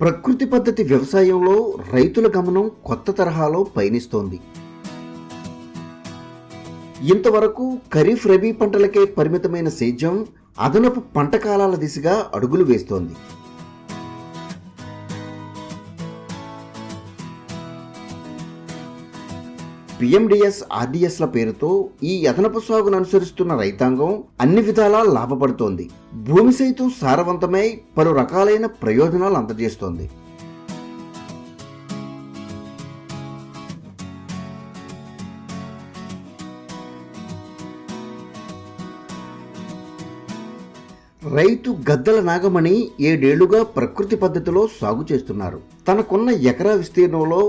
ప్రకృతి పద్ధతి వ్యవసాయంలో రైతుల గమనం కొత్త తరహాలో పయనిస్తోంది. ఇంతవరకు ఖరీఫ్ రబీ పంటలకే పరిమితమైన సేద్యం అదనపు పంట కాలాల దిశగా అడుగులు వేస్తోంది. పిఎండిఎస్ ఆర్డిఎస్ల పేరుతో ఈ అదనపు సాగును అనుసరిస్తున్న రైతాంగం అన్ని విధాలా లాభపడుతోంది. భూమి సైతం సారవంతమై పలు రకాలైన ప్రయోజనాలు అందజేస్తోంది. రైతు గద్దల నాగమణి ఏడేళ్ళుగా ప్రకృతి పద్ధతిలో సాగు చేస్తున్నారు. తనకున్న ఎకరా విస్తీర్ణంలో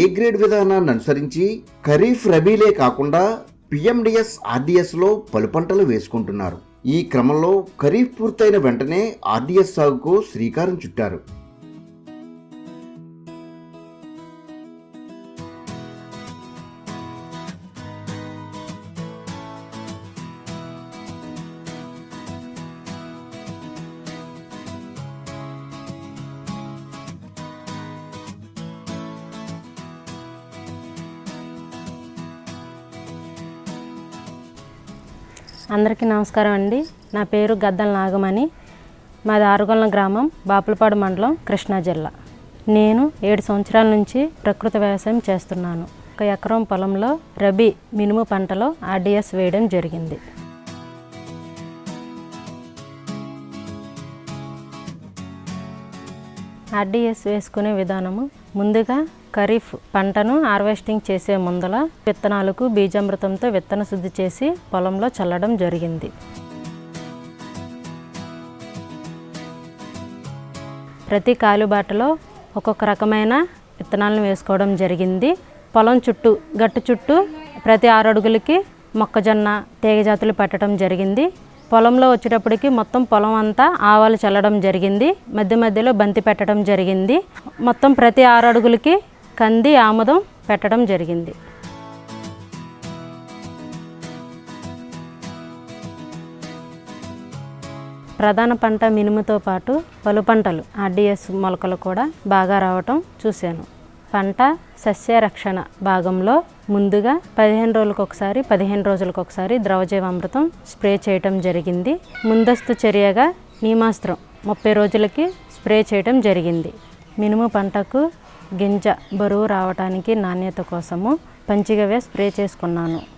ఏ గ్రేడ్ విధానాన్ని అనుసరించి ఖరీఫ్ రబీలే కాకుండా పిఎండిఎస్ ఆర్డిఎస్లో పలు పంటలు వేసుకుంటున్నారు. ఈ క్రమంలో ఖరీఫ్ పూర్తయిన వెంటనే ఆర్డిఎస్ సాగుకు శ్రీకారం చుట్టారు. అందరికీ నమస్కారం అండి. నా పేరు గద్దల నాగమణి. మాది ఆరుగొల్ల గ్రామం బాపులపాడు మండలం కృష్ణా జిల్లా. నేను ఏడు సంవత్సరాల నుంచి ప్రకృతి వ్యవసాయం చేస్తున్నాను. ఒక ఎకరం పొలంలో రబీ మినుము పంటలో ఆర్డిఎస్ వేయడం జరిగింది. ఆర్డిఎస్ వేసుకునే విధానము ముందుగా ఖరీఫ్ పంటను హార్వెస్టింగ్ చేసే ముందల విత్తనాలకు బీజామృతంతో విత్తన శుద్ధి చేసి పొలంలో చల్లడం జరిగింది. ప్రతి కాలుబాటలో ఒక్కొక్క రకమైన విత్తనాలను వేసుకోవడం జరిగింది. పొలం చుట్టూ గట్టు చుట్టూ ప్రతి ఆరు అడుగులకి మొక్కజొన్న తీగ జాతులు పెట్టడం జరిగింది. పొలంలో వచ్చేటప్పటికి మొత్తం పొలం అంతా ఆవాలు చల్లడం జరిగింది. మధ్య మధ్యలో బంతి పెట్టడం జరిగింది. మొత్తం ప్రతి ఆరు అడుగులకి కంది ఆముదం పెట్టడం జరిగింది. ప్రధాన పంట మినుముతో పాటు పలు పంటలు ఆర్డిఎస్ మొలకలు కూడా బాగా రావటం చూశాను. పంట సస్య రక్షణ భాగంలో ముందుగా పదిహేను రోజులకు ఒకసారి పదిహేను రోజులకు ఒకసారి ద్రవజీవామృతం స్ప్రే చేయటం జరిగింది. ముందస్తు చర్యగా నీమాస్త్రం ముప్పై రోజులకి స్ప్రే చేయటం జరిగింది. మినుము పంటకు గింజ బరువు రావటానికి నాణ్యత కోసము పంచిగవే స్ప్రే చేసుకున్నాను.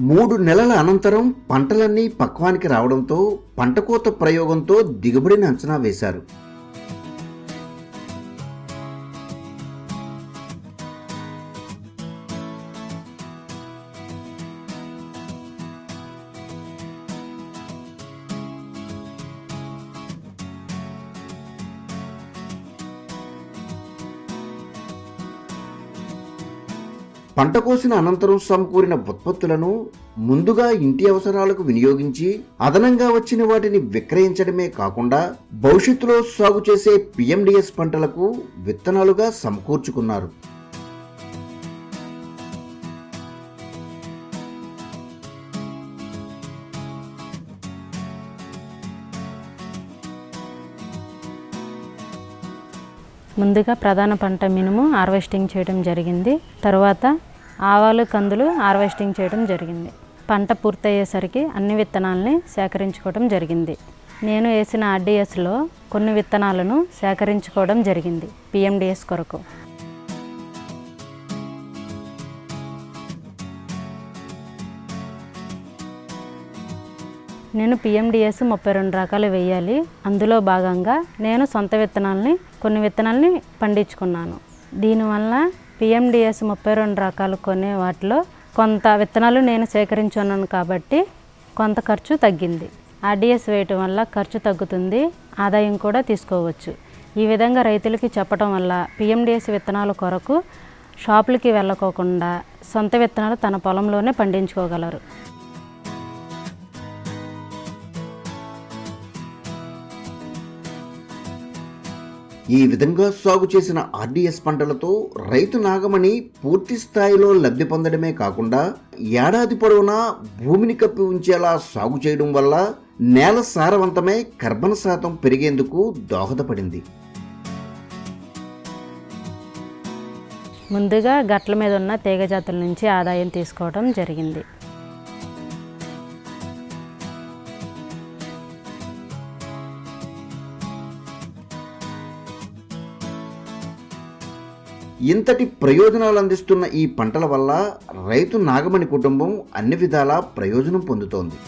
మూడు నెలల అనంతరం పంటలన్నీ పక్వానికి రావడంతో పంట కోత ప్రయోగంతో దిగుబడిని అంచనా వేశారు. పంట కోసిన అనంతరం సమకూరిన ఉత్పత్తులను ముందుగా ఇంటి అవసరాలకు వినియోగించి అదనంగా వచ్చిన వాటిని విక్రయించడమే కాకుండా భవిష్యత్తులో సాగు చేసే పిఎండిఎస్ పంటలకు విత్తనాలుగా సమకూర్చుకున్నారు. ముందుగా ప్రధాన పంట మినుము హార్వెస్టింగ్ చేయడం జరిగింది. తర్వాత ఆవాలు కందులు హార్వెస్టింగ్ చేయడం జరిగింది. పంట పూర్తయ్యేసరికి అన్ని విత్తనాలని సేకరించుకోవడం జరిగింది. నేను వేసిన ఆర్డీఎస్లో కొన్ని విత్తనాలను సేకరించుకోవడం జరిగింది పిఎండిఎస్ కొరకు. నేను పిఎండిఎస్ ముప్పై రెండు రకాలు వేయాలి. అందులో భాగంగా నేను సొంత విత్తనాలని కొన్ని విత్తనాలని పండించుకున్నాను. దీనివల్ల పిఎండిఎస్ ముప్పై రెండు రకాలు కొనే వాటిలో కొంత విత్తనాలు నేను సేకరించున్నాను కాబట్టి కొంత ఖర్చు తగ్గింది. ఆర్డిఎస్ వేయటం వల్ల ఖర్చు తగ్గుతుంది. ఆదాయం కూడా తీసుకోవచ్చు. ఈ విధంగా రైతులకి చెప్పడం వల్ల పిఎండిఎస్ విత్తనాల కొరకు షాపులకి వెళ్ళకోకుండా సొంత విత్తనాలు తన పొలంలోనే పండించుకోగలరు. ఈ విధంగా సాగు చేసిన ఆర్డీఎస్ పంటలతో రైతు నాగమణి పూర్తి స్థాయిలో లబ్ధి పొందడమే కాకుండా ఏడాది పొడవునా భూమిని కప్పి ఉంచేలా సాగు చేయడం వల్ల నేల సారవంతమై కర్బన శాతం పెరిగేందుకు దోహదపడింది. ముందుగా గట్ల మీద ఉన్న తీగ జాతుల నుంచి ఆదాయం తీసుకోవడం జరిగింది. ఇంతటి ప్రయోజనాలు అందిస్తున్న ఈ పంటల వల్ల రైతు నాగమణి కుటుంబం అన్ని విధాలా ప్రయోజనం పొందుతోంది.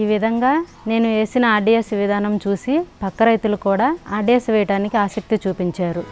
ఈ విధంగా నేను వేసిన ఆర్డిఎస్ విధానం చూసి పక్క రైతులు కూడా ఆర్డిఎస్ వేయడానికి ఆసక్తి చూపించారు.